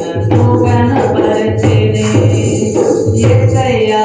நன்முகன பரச்சேனே எத்தையா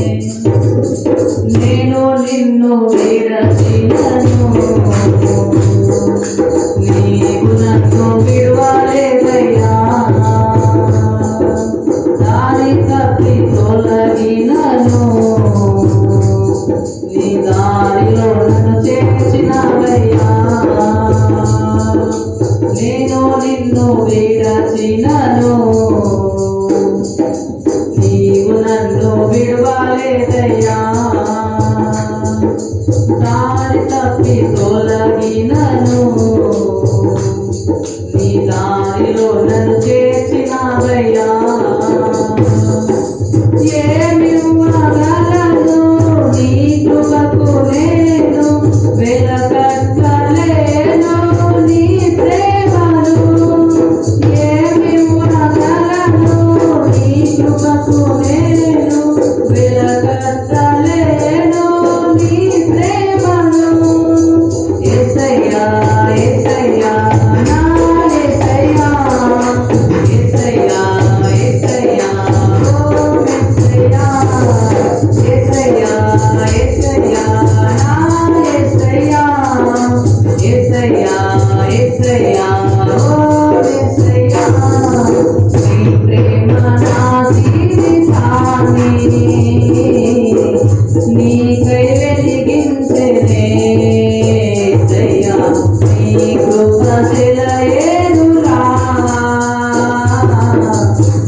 Yeah, me,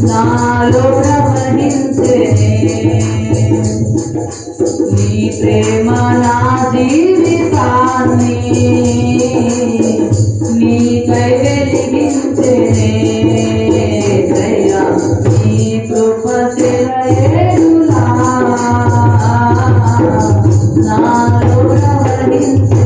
నాలో ప్రవహించే నీ ప్రేమ నా జీవితాన్ని నీకై వెలిగించే నీ కృప చెరయేడులా నాలో ప్రవహించే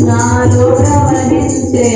నాలో ప్రవహించే